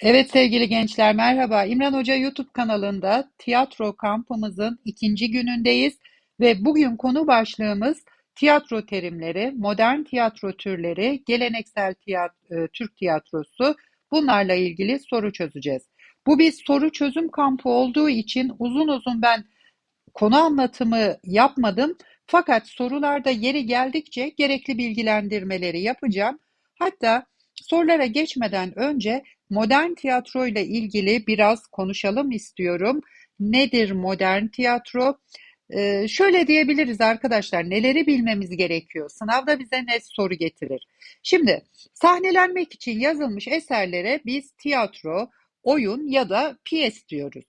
Evet sevgili gençler merhaba. İmran Hoca YouTube kanalında tiyatro kampımızın ikinci günündeyiz ve bugün konu başlığımız tiyatro terimleri, modern tiyatro türleri, geleneksel tiyat- Türk tiyatrosu bunlarla ilgili soru çözeceğiz. Bu bir soru çözüm kampı olduğu için uzun uzun ben konu anlatımı yapmadım. Fakat sorularda yeri geldikçe gerekli bilgilendirmeleri yapacağım. Hatta sorulara geçmeden önce modern tiyatro ile ilgili biraz konuşalım istiyorum. Nedir modern tiyatro? Ee, şöyle diyebiliriz arkadaşlar, neleri bilmemiz gerekiyor? Sınavda bize ne soru getirir? Şimdi sahnelenmek için yazılmış eserlere biz tiyatro, oyun ya da piyes diyoruz.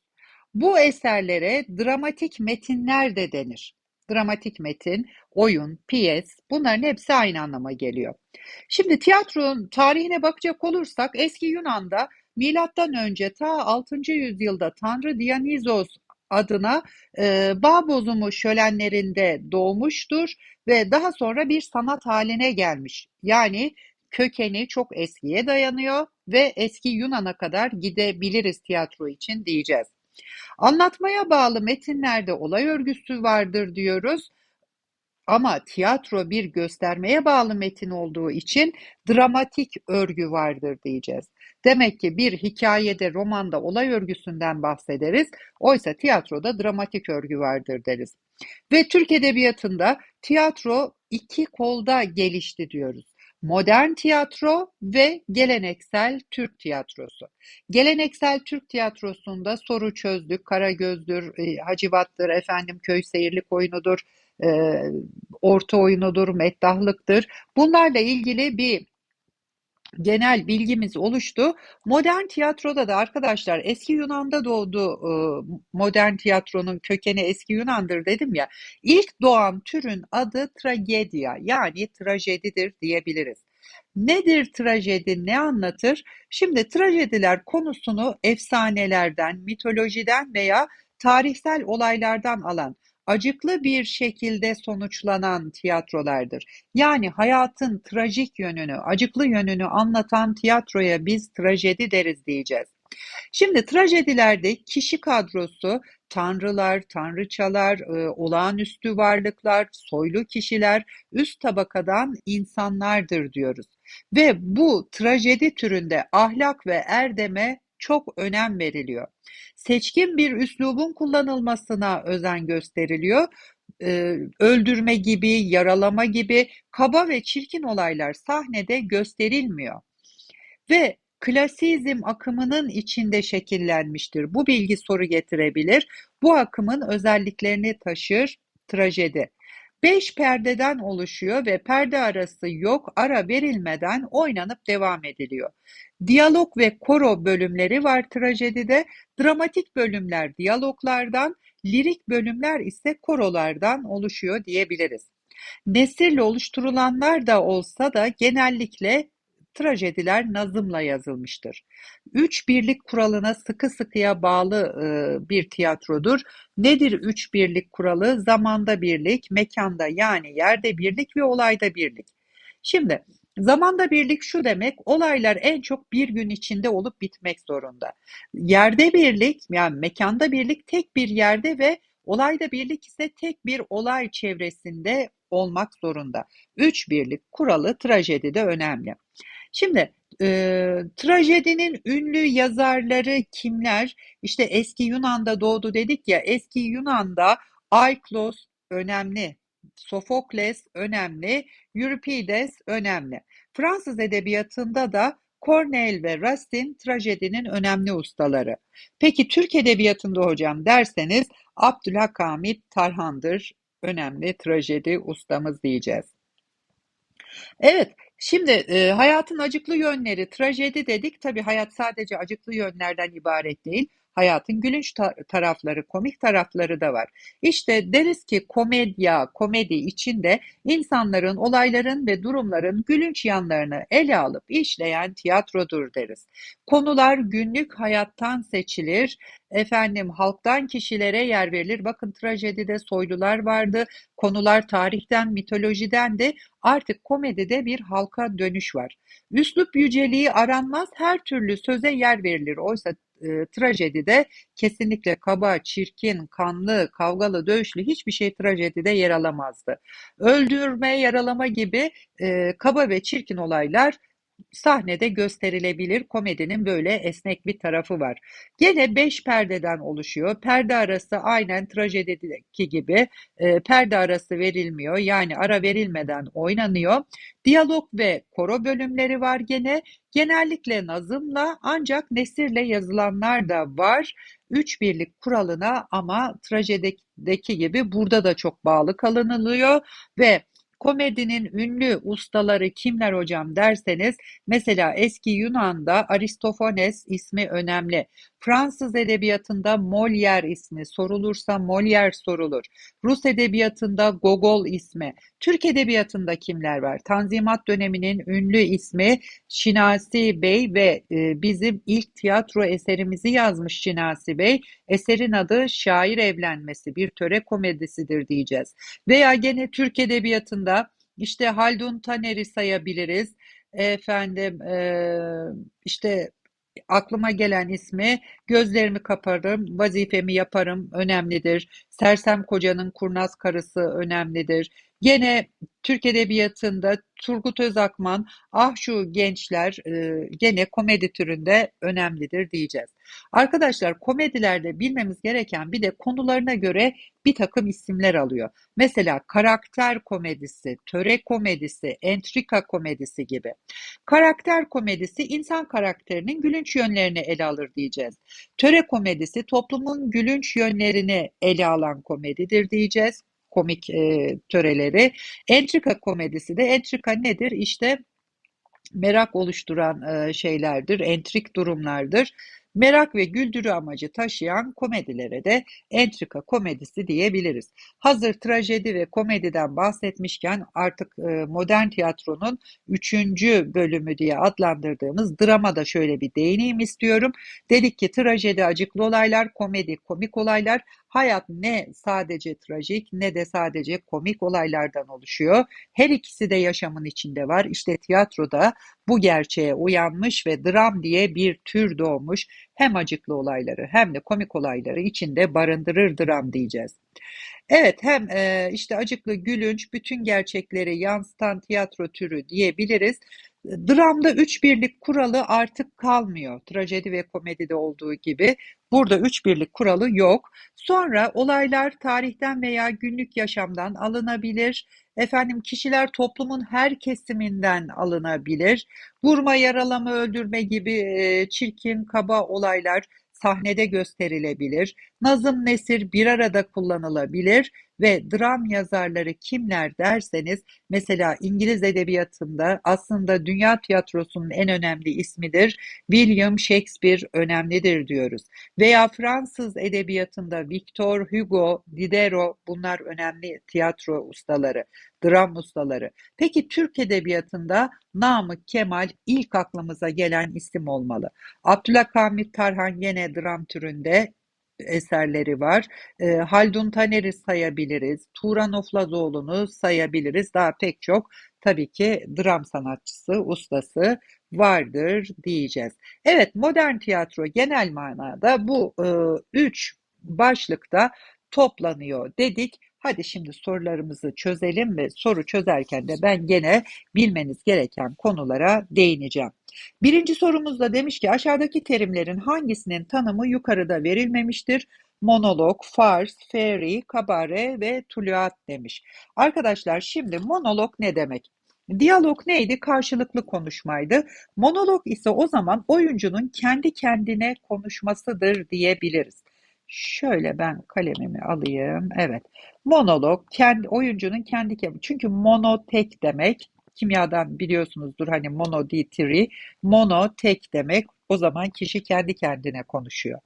Bu eserlere dramatik metinler de denir. Dramatik metin, oyun, piyes bunların hepsi aynı anlama geliyor. Şimdi tiyatronun tarihine bakacak olursak eski Yunan'da milattan önce ta 6. yüzyılda Tanrı Dionysos adına e, bağ bozumu şölenlerinde doğmuştur ve daha sonra bir sanat haline gelmiş. Yani kökeni çok eskiye dayanıyor ve eski Yunan'a kadar gidebiliriz tiyatro için diyeceğiz. Anlatmaya bağlı metinlerde olay örgüsü vardır diyoruz. Ama tiyatro bir göstermeye bağlı metin olduğu için dramatik örgü vardır diyeceğiz. Demek ki bir hikayede, romanda olay örgüsünden bahsederiz. Oysa tiyatroda dramatik örgü vardır deriz. Ve Türk Edebiyatı'nda tiyatro iki kolda gelişti diyoruz. Modern tiyatro ve geleneksel Türk tiyatrosu. Geleneksel Türk tiyatrosunda soru çözdük, Karagöz'dür, e, Hacivat'tır, efendim köy seyirlik oyunudur, e, orta oyunudur, meddahlıktır. Bunlarla ilgili bir genel bilgimiz oluştu. Modern tiyatroda da arkadaşlar eski Yunan'da doğdu e, modern tiyatronun kökeni eski Yunan'dır dedim ya. İlk doğan türün adı tragedya yani trajedidir diyebiliriz. Nedir trajedi, ne anlatır? Şimdi trajediler konusunu efsanelerden, mitolojiden veya tarihsel olaylardan alan acıklı bir şekilde sonuçlanan tiyatrolardır. Yani hayatın trajik yönünü, acıklı yönünü anlatan tiyatroya biz trajedi deriz diyeceğiz. Şimdi trajedilerde kişi kadrosu tanrılar, tanrıçalar, e, olağanüstü varlıklar, soylu kişiler, üst tabakadan insanlardır diyoruz. Ve bu trajedi türünde ahlak ve erdeme çok önem veriliyor. Seçkin bir üslubun kullanılmasına özen gösteriliyor. Ee, öldürme gibi, yaralama gibi kaba ve çirkin olaylar sahnede gösterilmiyor. Ve klasizm akımının içinde şekillenmiştir. Bu bilgi soru getirebilir. Bu akımın özelliklerini taşır trajedi. Beş perdeden oluşuyor ve perde arası yok, ara verilmeden oynanıp devam ediliyor. Diyalog ve koro bölümleri var trajedide. Dramatik bölümler diyaloglardan, lirik bölümler ise korolardan oluşuyor diyebiliriz. Nesirle oluşturulanlar da olsa da genellikle trajediler nazımla yazılmıştır. Üç birlik kuralına sıkı sıkıya bağlı e, bir tiyatrodur. Nedir üç birlik kuralı? Zamanda birlik, mekanda yani yerde birlik ve olayda birlik. Şimdi zamanda birlik şu demek, olaylar en çok bir gün içinde olup bitmek zorunda. Yerde birlik, yani mekanda birlik tek bir yerde ve olayda birlik ise tek bir olay çevresinde olmak zorunda. Üç birlik kuralı trajedide önemli. Şimdi e, trajedinin ünlü yazarları kimler? İşte eski Yunan'da doğdu dedik ya, eski Yunan'da Aiklos önemli, Sofokles önemli, Euripides önemli. Fransız edebiyatında da Corneille ve Racine trajedinin önemli ustaları. Peki Türk edebiyatında hocam derseniz Abdülhakamit Tarhan'dır önemli trajedi ustamız diyeceğiz. Evet, şimdi e, hayatın acıklı yönleri, trajedi dedik. Tabii hayat sadece acıklı yönlerden ibaret değil. Hayatın gülünç ta tarafları, komik tarafları da var. İşte deriz ki komedya, komedi içinde insanların, olayların ve durumların gülünç yanlarını ele alıp işleyen tiyatrodur deriz. Konular günlük hayattan seçilir, efendim halktan kişilere yer verilir. Bakın trajedide soylular vardı, konular tarihten, mitolojiden de artık komedide bir halka dönüş var. Üslup yüceliği aranmaz, her türlü söze yer verilir. Oysa e, trajedide kesinlikle kaba, çirkin, kanlı, kavgalı, dövüşlü hiçbir şey trajedide yer alamazdı. Öldürme, yaralama gibi e, kaba ve çirkin olaylar sahnede gösterilebilir. Komedinin böyle esnek bir tarafı var. Gene beş perdeden oluşuyor. Perde arası aynen trajedideki gibi e, perde arası verilmiyor. Yani ara verilmeden oynanıyor. Diyalog ve koro bölümleri var gene. Genellikle nazımla ancak nesirle yazılanlar da var. Üç birlik kuralına ama trajedideki gibi burada da çok bağlı kalınılıyor ve Komedinin ünlü ustaları kimler hocam derseniz mesela eski Yunan'da Aristofanes ismi önemli. Fransız edebiyatında Molière ismi sorulursa Molière sorulur. Rus edebiyatında Gogol ismi. Türk edebiyatında kimler var? Tanzimat döneminin ünlü ismi Şinasi Bey ve e, bizim ilk tiyatro eserimizi yazmış Şinasi Bey. Eserin adı Şair Evlenmesi, bir töre komedisidir diyeceğiz. Veya gene Türk edebiyatında işte Haldun Taner'i sayabiliriz. Efendim e, işte aklıma gelen ismi gözlerimi kaparım, vazifemi yaparım önemlidir. Sersem kocanın kurnaz karısı önemlidir. Gene Türk Edebiyatı'nda Turgut Özakman, ah şu gençler e, gene komedi türünde önemlidir diyeceğiz. Arkadaşlar komedilerde bilmemiz gereken bir de konularına göre bir takım isimler alıyor. Mesela karakter komedisi, töre komedisi, entrika komedisi gibi. Karakter komedisi insan karakterinin gülünç yönlerini ele alır diyeceğiz. Töre komedisi toplumun gülünç yönlerini ele alan komedidir diyeceğiz komik e, töreleri. Entrika komedisi de entrika nedir? İşte merak oluşturan e, şeylerdir, entrik durumlardır. Merak ve güldürü amacı taşıyan komedilere de entrika komedisi diyebiliriz. Hazır trajedi ve komediden bahsetmişken artık e, modern tiyatronun üçüncü bölümü diye adlandırdığımız drama da şöyle bir değineyim istiyorum. Dedik ki trajedi acıklı olaylar, komedi komik olaylar. Hayat ne sadece trajik ne de sadece komik olaylardan oluşuyor. Her ikisi de yaşamın içinde var. İşte tiyatroda bu gerçeğe uyanmış ve dram diye bir tür doğmuş. Hem acıklı olayları hem de komik olayları içinde barındırır dram diyeceğiz. Evet hem e, işte acıklı gülünç bütün gerçekleri yansıtan tiyatro türü diyebiliriz. Dramda üç birlik kuralı artık kalmıyor. Trajedi ve komedide olduğu gibi. Burada üç birlik kuralı yok. Sonra olaylar tarihten veya günlük yaşamdan alınabilir. Efendim kişiler toplumun her kesiminden alınabilir. Vurma, yaralama, öldürme gibi e, çirkin, kaba olaylar sahnede gösterilebilir. Nazım nesir bir arada kullanılabilir ve dram yazarları kimler derseniz mesela İngiliz edebiyatında aslında dünya tiyatrosunun en önemli ismidir. William Shakespeare önemlidir diyoruz. Veya Fransız edebiyatında Victor Hugo, Diderot bunlar önemli tiyatro ustaları, dram ustaları. Peki Türk edebiyatında Namık Kemal ilk aklımıza gelen isim olmalı. Abdülhamit Tarhan yine dram türünde eserleri var. E, Haldun Taner'i sayabiliriz. Turan Oflazoğlu'nu sayabiliriz. Daha pek çok tabii ki dram sanatçısı, ustası vardır diyeceğiz. Evet modern tiyatro genel manada bu e, üç başlıkta toplanıyor dedik. Hadi şimdi sorularımızı çözelim ve soru çözerken de ben gene bilmeniz gereken konulara değineceğim. Birinci sorumuzda demiş ki aşağıdaki terimlerin hangisinin tanımı yukarıda verilmemiştir? Monolog, fars, fairy, kabare ve tuluat demiş. Arkadaşlar şimdi monolog ne demek? Diyalog neydi? Karşılıklı konuşmaydı. Monolog ise o zaman oyuncunun kendi kendine konuşmasıdır diyebiliriz. Şöyle ben kalemimi alayım. Evet. Monolog kendi oyuncunun kendi kendi. Çünkü mono tek demek. kimyadan biliyorsunuzdur hani mono di tri, mono tek demek. O zaman kişi kendi kendine konuşuyor.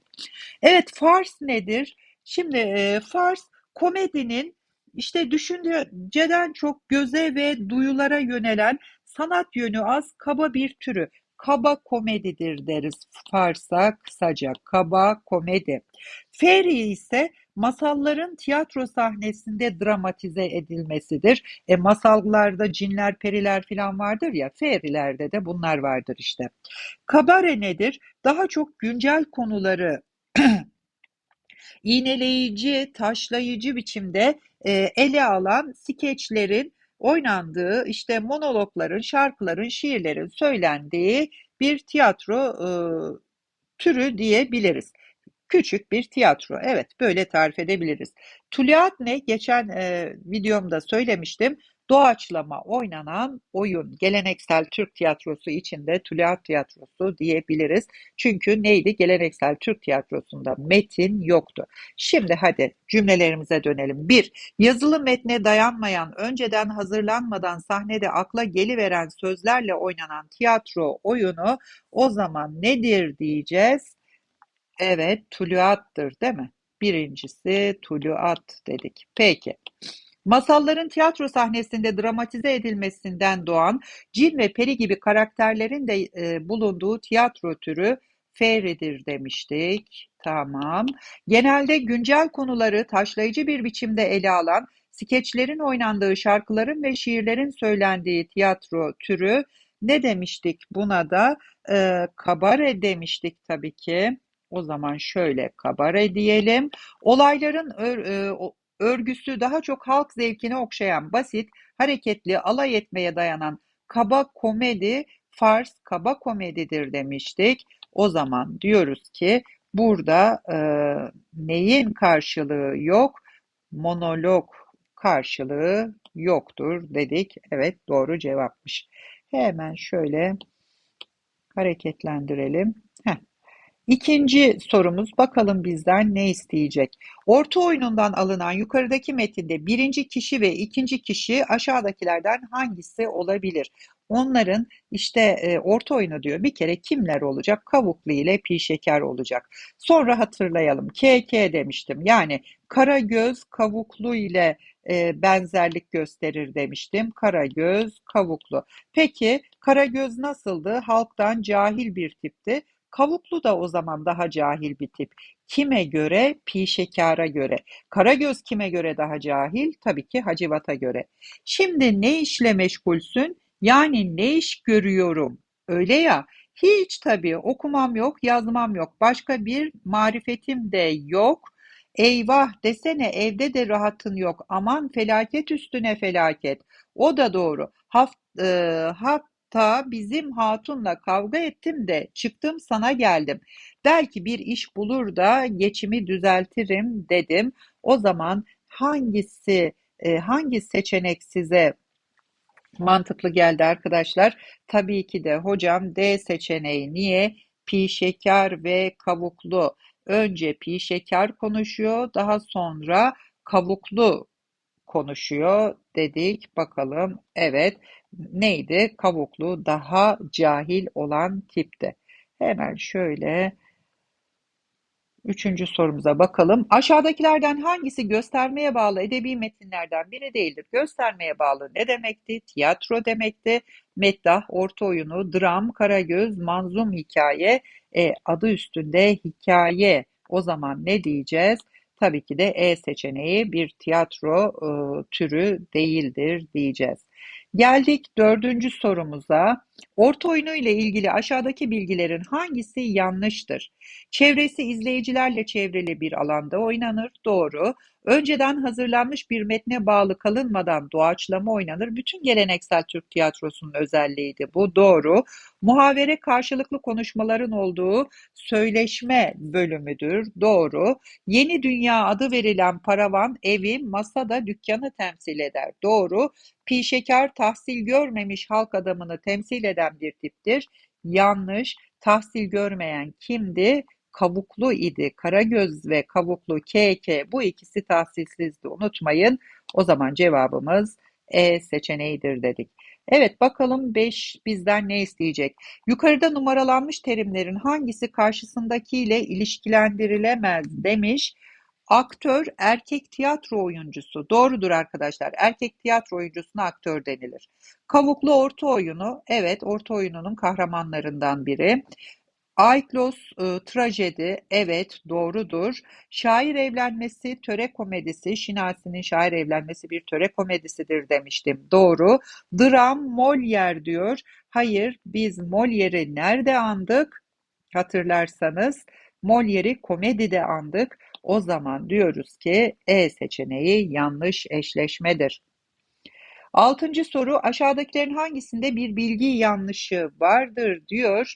Evet, fars nedir? Şimdi e, fars komedinin işte düşünceden çok göze ve duyulara yönelen sanat yönü az kaba bir türü. Kaba komedidir deriz farsa kısaca. Kaba komedi. Fairy ise masalların tiyatro sahnesinde dramatize edilmesidir. E, masallarda cinler, periler falan vardır ya, fairy'lerde de bunlar vardır işte. Kabare nedir? Daha çok güncel konuları iğneleyici, taşlayıcı biçimde e, ele alan skeçlerin oynandığı, işte monologların, şarkıların, şiirlerin söylendiği bir tiyatro e, türü diyebiliriz. Küçük bir tiyatro. Evet, böyle tarif edebiliriz. Tuluat ne? Geçen e, videomda söylemiştim. Doğaçlama oynanan oyun. Geleneksel Türk tiyatrosu içinde Tuluat tiyatrosu diyebiliriz. Çünkü neydi? Geleneksel Türk tiyatrosunda metin yoktu. Şimdi hadi cümlelerimize dönelim. 1. Yazılı metne dayanmayan, önceden hazırlanmadan sahnede akla geliveren sözlerle oynanan tiyatro oyunu o zaman nedir diyeceğiz? Evet, tuluattır değil mi? Birincisi tuluat dedik. Peki. Masalların tiyatro sahnesinde dramatize edilmesinden doğan cin ve peri gibi karakterlerin de e, bulunduğu tiyatro türü fairy'dir demiştik. Tamam. Genelde güncel konuları taşlayıcı bir biçimde ele alan, skeçlerin oynandığı, şarkıların ve şiirlerin söylendiği tiyatro türü ne demiştik buna da? E, kabare demiştik tabii ki. O zaman şöyle kabare diyelim. Olayların e, örgüsü daha çok halk zevkini okşayan, basit, hareketli, alay etmeye dayanan kaba komedi, fars kaba komedidir demiştik. O zaman diyoruz ki burada e, neyin karşılığı yok? Monolog karşılığı yoktur dedik. Evet doğru cevapmış. Hemen şöyle hareketlendirelim. Heh. İkinci sorumuz bakalım bizden ne isteyecek? Orta oyunundan alınan yukarıdaki metinde birinci kişi ve ikinci kişi aşağıdakilerden hangisi olabilir? Onların işte e, orta oyunu diyor. Bir kere kimler olacak? Kavuklu ile pi şeker olacak. Sonra hatırlayalım. KK demiştim. Yani kara göz kavuklu ile e, benzerlik gösterir demiştim. Kara göz kavuklu. Peki kara göz nasıldı? Halktan cahil bir tipti. Kavuklu da o zaman daha cahil bir tip. Kime göre? Pi şekara göre. Karagöz kime göre daha cahil? Tabii ki Hacivat'a göre. Şimdi ne işle meşgulsün? Yani ne iş görüyorum? Öyle ya. Hiç tabii okumam yok, yazmam yok. Başka bir marifetim de yok. Eyvah desene evde de rahatın yok. Aman felaket üstüne felaket. O da doğru. Haft, e, haft Hatta bizim hatunla kavga ettim de çıktım sana geldim. Belki bir iş bulur da geçimi düzeltirim dedim. O zaman hangisi e, hangi seçenek size mantıklı geldi arkadaşlar? Tabii ki de hocam D seçeneği. Niye? Pi şeker ve kavuklu. Önce pi şeker konuşuyor, daha sonra kavuklu konuşuyor dedik. Bakalım. Evet. Neydi? Kavuklu daha cahil olan tipti. Hemen şöyle Üçüncü sorumuza bakalım. Aşağıdakilerden hangisi göstermeye bağlı edebi metinlerden biri değildir? Göstermeye bağlı ne demekti? Tiyatro demekti. Meddah, orta oyunu, dram, karagöz, manzum hikaye, e, adı üstünde hikaye. O zaman ne diyeceğiz? Tabii ki de E seçeneği bir tiyatro e, türü değildir diyeceğiz. Geldik dördüncü sorumuza. Orta oyunu ile ilgili aşağıdaki bilgilerin hangisi yanlıştır? Çevresi izleyicilerle çevrili bir alanda oynanır. Doğru. Önceden hazırlanmış bir metne bağlı kalınmadan doğaçlama oynanır. Bütün geleneksel Türk tiyatrosunun özelliğiydi bu. Doğru. Muhavere karşılıklı konuşmaların olduğu söyleşme bölümüdür. Doğru. Yeni Dünya adı verilen paravan evi, masada dükkanı temsil eder. Doğru. Pişekar tahsil görmemiş halk adamını temsil eden bir tiptir. Yanlış. Tahsil görmeyen kimdi? Kavuklu idi. Karagöz ve Kavuklu KK bu ikisi tahsilsizdi. Unutmayın. O zaman cevabımız E seçeneğidir dedik. Evet bakalım 5 bizden ne isteyecek? Yukarıda numaralanmış terimlerin hangisi karşısındakiyle ilişkilendirilemez demiş. Aktör erkek tiyatro oyuncusu. Doğrudur arkadaşlar. Erkek tiyatro oyuncusuna aktör denilir. Kavuklu orta oyunu. Evet orta oyununun kahramanlarından biri. Ayklos e, trajedi, evet doğrudur. Şair evlenmesi töre komedisi, Şinasi'nin şair evlenmesi bir töre komedisidir demiştim. Doğru. Dram Molière diyor. Hayır, biz Molière'i nerede andık? Hatırlarsanız Molière'i komedide andık. O zaman diyoruz ki E seçeneği yanlış eşleşmedir. Altıncı soru aşağıdakilerin hangisinde bir bilgi yanlışı vardır diyor.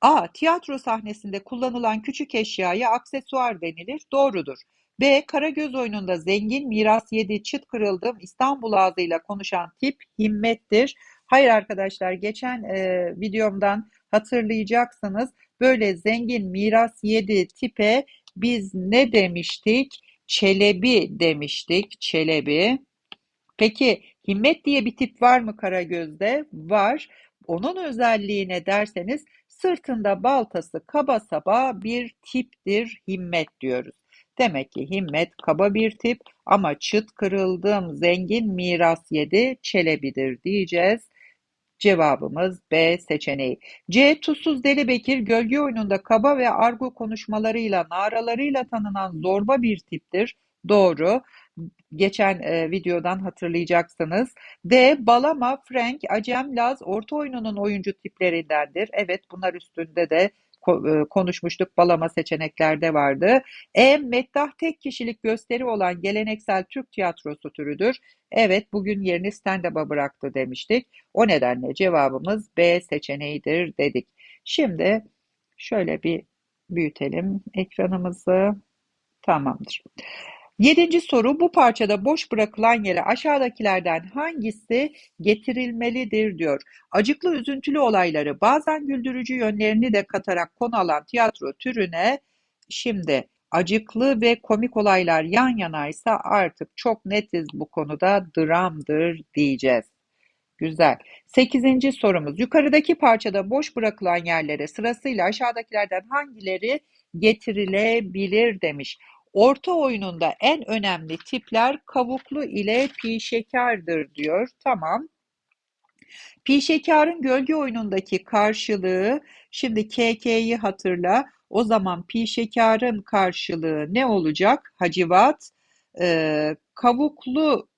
A. Tiyatro sahnesinde kullanılan küçük eşyaya aksesuar denilir. Doğrudur. B. Karagöz oyununda zengin miras yedi çıt kırıldım İstanbul ağzıyla konuşan tip himmettir. Hayır arkadaşlar geçen e, videomdan hatırlayacaksınız. Böyle zengin miras yedi tipe biz ne demiştik? Çelebi demiştik. Çelebi. Peki himmet diye bir tip var mı Karagöz'de? Var. Onun özelliği ne derseniz sırtında baltası kaba saba bir tiptir himmet diyoruz. Demek ki himmet kaba bir tip ama çıt kırıldım zengin miras yedi çelebidir diyeceğiz. Cevabımız B seçeneği. C. Tuzsuz Deli Bekir gölge oyununda kaba ve argo konuşmalarıyla, naralarıyla tanınan zorba bir tiptir. Doğru. Geçen e, videodan hatırlayacaksınız. D. Balama, Frank, Acem, Laz orta oyununun oyuncu tiplerindendir. Evet bunlar üstünde de konuşmuştuk. Balama seçeneklerde vardı. E. Meddah tek kişilik gösteri olan geleneksel Türk tiyatrosu türüdür. Evet bugün yerini stand-up'a bıraktı demiştik. O nedenle cevabımız B seçeneğidir dedik. Şimdi şöyle bir büyütelim ekranımızı. Tamamdır. Yedinci soru bu parçada boş bırakılan yere aşağıdakilerden hangisi getirilmelidir diyor. Acıklı üzüntülü olayları bazen güldürücü yönlerini de katarak konu alan tiyatro türüne şimdi acıklı ve komik olaylar yan yanaysa artık çok netiz bu konuda dramdır diyeceğiz. Güzel. Sekizinci sorumuz. Yukarıdaki parçada boş bırakılan yerlere sırasıyla aşağıdakilerden hangileri getirilebilir demiş. Orta oyununda en önemli tipler kavuklu ile pi şekerdir diyor. Tamam. Pi şekarın gölge oyunundaki karşılığı şimdi KK'yi hatırla. O zaman pi şekarın karşılığı ne olacak? Hacivat. Ee, kavuklu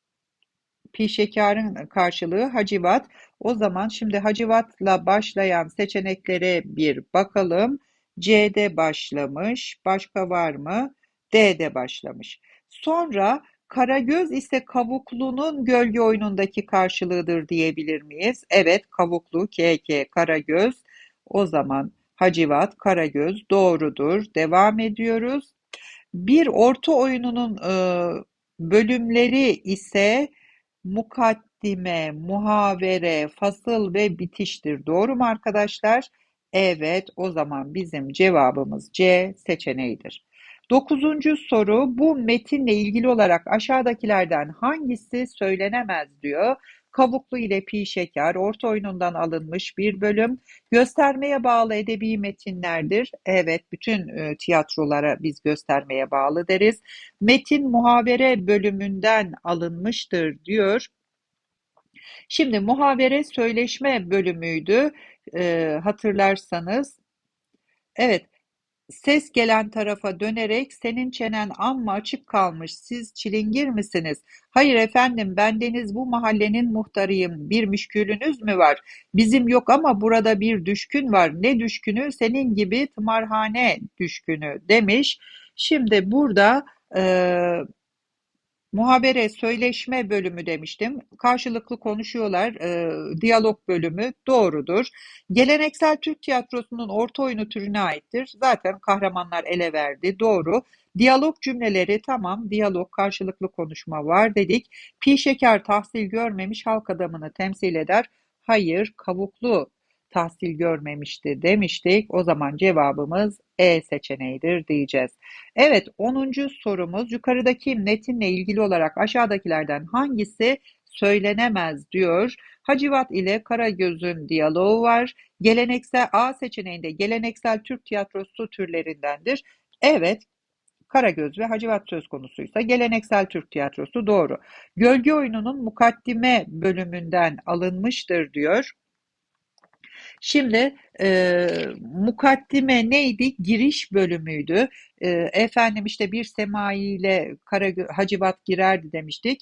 pi şekarın karşılığı hacivat. O zaman şimdi hacivatla başlayan seçeneklere bir bakalım. C'de başlamış. Başka var mı? D'de başlamış. Sonra Karagöz ise kavuklunun gölge oyunundaki karşılığıdır diyebilir miyiz? Evet, kavuklu, KK, Karagöz. O zaman Hacivat, Karagöz doğrudur. Devam ediyoruz. Bir orta oyununun e, bölümleri ise mukaddime, muhavere, fasıl ve bitiştir. Doğru mu arkadaşlar? Evet, o zaman bizim cevabımız C seçeneğidir. Dokuzuncu soru bu metinle ilgili olarak aşağıdakilerden hangisi söylenemez diyor. Kavuklu ile Pi Şeker orta oyunundan alınmış bir bölüm. Göstermeye bağlı edebi metinlerdir. Evet bütün e, tiyatrolara biz göstermeye bağlı deriz. Metin muhavere bölümünden alınmıştır diyor. Şimdi muhavere söyleşme bölümüydü e, hatırlarsanız. Evet Ses gelen tarafa dönerek senin çenen amma açık kalmış siz çilingir misiniz? Hayır efendim bendeniz bu mahallenin muhtarıyım bir müşkülünüz mü var? Bizim yok ama burada bir düşkün var. Ne düşkünü? Senin gibi tımarhane düşkünü demiş. Şimdi burada e, Muhabere, söyleşme bölümü demiştim. Karşılıklı konuşuyorlar. E, diyalog bölümü doğrudur. Geleneksel Türk tiyatrosunun orta oyunu türüne aittir. Zaten kahramanlar ele verdi. Doğru. Diyalog cümleleri tamam. Diyalog, karşılıklı konuşma var dedik. Pi şeker tahsil görmemiş halk adamını temsil eder. Hayır, kavuklu tahsil görmemişti demiştik. O zaman cevabımız E seçeneğidir diyeceğiz. Evet 10. sorumuz yukarıdaki metinle ilgili olarak aşağıdakilerden hangisi söylenemez diyor. Hacivat ile Karagöz'ün diyaloğu var. Geleneksel A seçeneğinde geleneksel Türk tiyatrosu türlerindendir. Evet, Karagöz ve Hacivat söz konusuysa geleneksel Türk tiyatrosu doğru. Gölge oyununun mukaddime bölümünden alınmıştır diyor. Şimdi e, mukaddime neydi? Giriş bölümüydü. E, efendim işte bir semai ile Karagö Hacivat girerdi demiştik.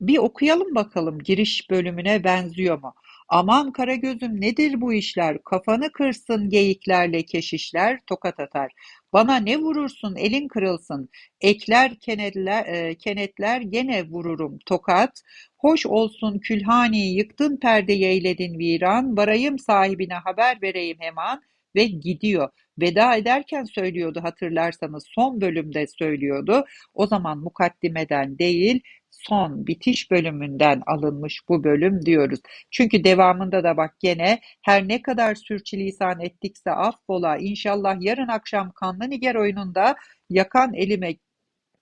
Bir okuyalım bakalım giriş bölümüne benziyor mu? Aman Karagöz'üm nedir bu işler? Kafanı kırsın geyiklerle keşişler, tokat atar. Bana ne vurursun elin kırılsın. Ekler kenetler, e, kenetler gene vururum tokat. Hoş olsun külhani yıktın perdeyi eyledin viran. Varayım sahibine haber vereyim hemen ve gidiyor. Veda ederken söylüyordu hatırlarsanız son bölümde söylüyordu. O zaman mukaddimeden değil son bitiş bölümünden alınmış bu bölüm diyoruz. Çünkü devamında da bak gene her ne kadar sürçülisan ettikse affola inşallah yarın akşam Kanlı Niger oyununda yakan elime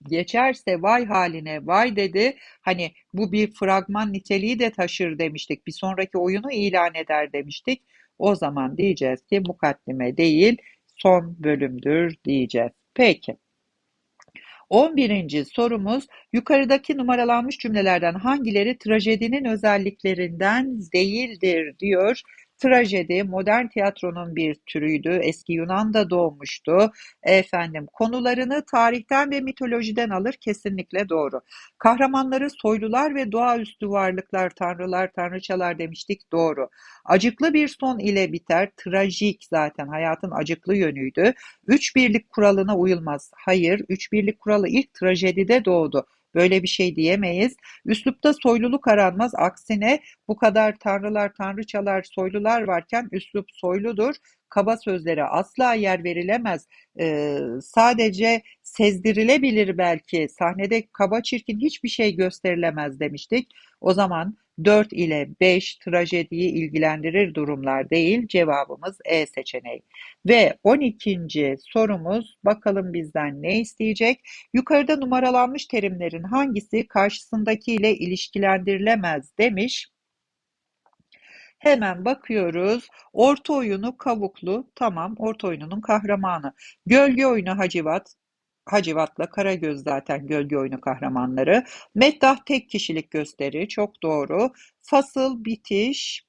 geçerse vay haline vay dedi. Hani bu bir fragman niteliği de taşır demiştik. Bir sonraki oyunu ilan eder demiştik. O zaman diyeceğiz ki mukaddime değil son bölümdür diyeceğiz. Peki. 11. sorumuz yukarıdaki numaralanmış cümlelerden hangileri trajedinin özelliklerinden değildir diyor. Trajedi modern tiyatronun bir türüydü. Eski Yunan'da doğmuştu. Efendim konularını tarihten ve mitolojiden alır kesinlikle doğru. Kahramanları soylular ve doğaüstü varlıklar, tanrılar, tanrıçalar demiştik doğru. Acıklı bir son ile biter. Trajik zaten hayatın acıklı yönüydü. Üç birlik kuralına uyulmaz. Hayır, üç birlik kuralı ilk trajedide doğdu. Böyle bir şey diyemeyiz. Üslupta soyluluk aranmaz. Aksine bu kadar tanrılar, tanrıçalar, soylular varken üslup soyludur. Kaba sözlere asla yer verilemez. Ee, sadece sezdirilebilir belki. Sahnede kaba çirkin hiçbir şey gösterilemez demiştik. O zaman 4 ile 5 trajediyi ilgilendirir durumlar değil. Cevabımız E seçeneği. Ve 12. sorumuz bakalım bizden ne isteyecek? Yukarıda numaralanmış terimlerin hangisi karşısındakiyle ilişkilendirilemez demiş. Hemen bakıyoruz. Orta oyunu Kavuklu. Tamam, orta oyununun kahramanı. Gölge oyunu Hacivat. Hacivat'la Karagöz zaten gölge oyunu kahramanları. Meddah tek kişilik gösteri. Çok doğru. Fasıl, bitiş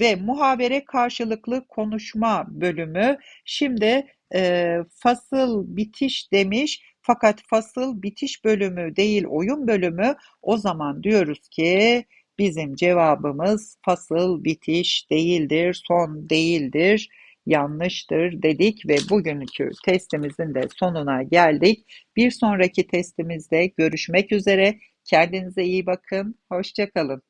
ve muhabere karşılıklı konuşma bölümü. Şimdi e, fasıl, bitiş demiş. Fakat fasıl, bitiş bölümü değil oyun bölümü. O zaman diyoruz ki Bizim cevabımız fasıl bitiş değildir, son değildir, yanlıştır dedik ve bugünkü testimizin de sonuna geldik. Bir sonraki testimizde görüşmek üzere. Kendinize iyi bakın. Hoşçakalın.